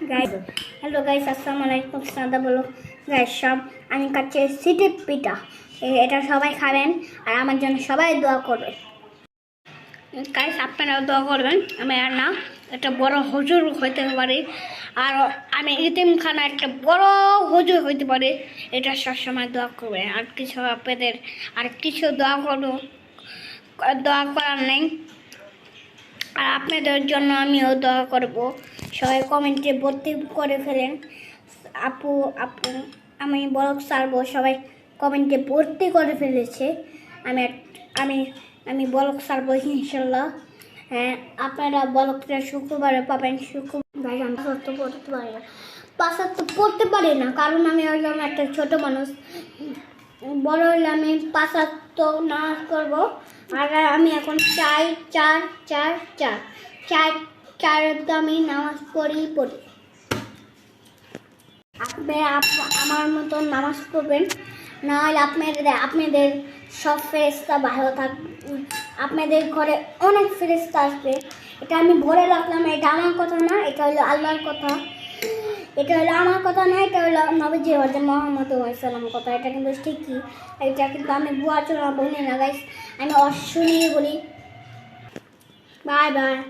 Hello guys আসসালামু আলাইকুম সাদা বলো গাইস সব আমি কাছে সিটি পিঠা এটা সবাই খাবেন আর আমার জন্য সবাই দোয়া করবে গাইস আপনারাও দোয়া করবেন। আমি আর না, একটা বড় হুজুর হইতে পারি। আর আমি ইতিমখানা একটা বড় হুজুর হইতে পারি। এটা সবসময় দোয়া করবে আর কিছু আপনাদের, আর কিছু দোয়া করব। দোয়া করার নেই। আর আপনাদের জন্য আমিও দোয়া করব। সবাই কমেন্টে ভর্তি করে ফেলেন। আপু আপু, আমি বলক সারবো সবাই কমেন্টে ভর্তি করে ফেলেছে। আমি আমি আমি বলক সারবো ইনশাল্লাহ। হ্যাঁ আপনারা বলকটা শুক্রবারে পাবেন, শুক্রবার আমি পাঁচাত্ত পড়তে পারি না। পাঁচাত্ত পড়তে পারি না, কারণ আমি হলাম একটা ছোট মানুষ। বড় হলে আমি পাঁচাত্ত নামাজ করব। আর আমি এখন চার চার চার চার চার চার তো আমি নামাজ পড়ি পড়ি। আপনি আপ- আমার মতো নামাজ পড়বেন না হলে আপনাদের আপনাদের সব ফেরেস্তা ভালো থাকবে আপনাদের ঘরে অনেক ফেরেস্তা আসবে। এটা আমি ভরে রাখলাম, এটা আমার কথা না, এটা হলো আল্লাহর কথা। এটা হলো আমার কথা না, এটা হলো নবীজি হজরত মোহাম্মদ সাল্লাম কথা। এটা কিন্তু ঠিকই, এটা কিন্তু আমি বুয়া চলা বলি না গাইস আমি অশ্বনী বলি। Bye bye.